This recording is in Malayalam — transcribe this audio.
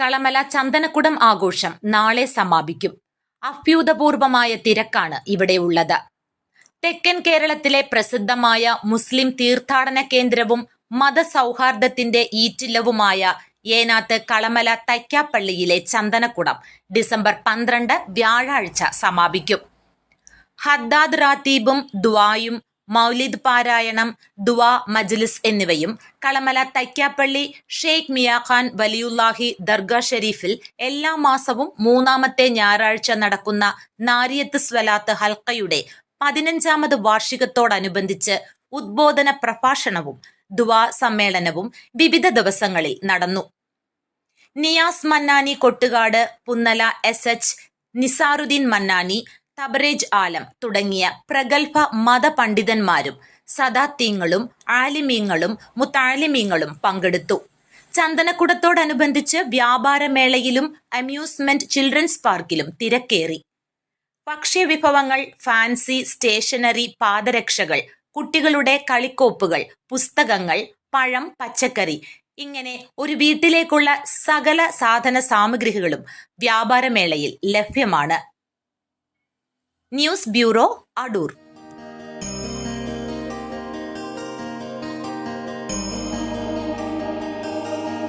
കളമല ചന്ദനക്കുടം ആഘോഷം നാളെ സമാപിക്കും. അഭ്യൂതപൂർവമായ തിരക്കാണ് ഇവിടെയുള്ളത് തെക്കൻ കേരളത്തിലെ പ്രസിദ്ധമായ മുസ്ലിം തീർത്ഥാടന കേന്ദ്രവും മതസൗഹാർദ്ദത്തിന്റെ ഈറ്റില്ലവുമായ ഏനാത്ത് കളമല തൈക്കാപ്പള്ളിയിലെ ചന്ദനക്കുടം ഡിസംബർ പന്ത്രണ്ട് വ്യാഴാഴ്ച സമാപിക്കും. ഹദ്ദാദ് റാത്തീബും ദുആയും മൗലിദ് പാരായണം ദുആ മജ്ലിസ് എന്നിവയും കളമല തൈക്കാപ്പള്ളി ഷെയ്ഖ് മിയാഖാൻ വലിയുല്ലാഹി ദർഗ ഷെരീഫിൽ എല്ലാ മാസവും മൂന്നാമത്തെ ഞായറാഴ്ച നടക്കുന്ന നാരിയത്ത് സ്വലാത്ത് ഹൽക്കയുടെ പതിനഞ്ചാമത് വാർഷികത്തോടനുബന്ധിച്ച് ഉദ്ബോധന പ്രഭാഷണവും ദുവാ സമ്മേളനവും വിവിധ ദിവസങ്ങളിൽ നടന്നു. നിയാസ് മന്നാനി കൊട്ടുകാട് പുന്നല എസ് എച്ച് നിസാറുദ്ദീൻ മന്നാനി തബറേജ് ആലം തുടങ്ങിയ പ്രഗത്ഭ മതപണ്ഡിതന്മാരും സദാത്യങ്ങളും ആലിമീങ്ങളും മുത്താലിമീങ്ങളും പങ്കെടുത്തു. ചന്ദനക്കുടത്തോടനുബന്ധിച്ച് വ്യാപാരമേളയിലും അമ്യൂസ്മെന്റ് ചിൽഡ്രൻസ് പാർക്കിലും തിരക്കേറി. ഭക്ഷ്യവിഭവങ്ങൾ ഫാൻസി സ്റ്റേഷനറി പാദരക്ഷകൾ കുട്ടികളുടെ കളിക്കോപ്പുകൾ പുസ്തകങ്ങൾ പഴം പച്ചക്കറി ഇങ്ങനെ ഒരു വീട്ടിലേക്കുള്ള സകല സാധന സാമഗ്രികളും വ്യാപാരമേളയിൽ ലഭ്യമാണ്. News bureau Adoor.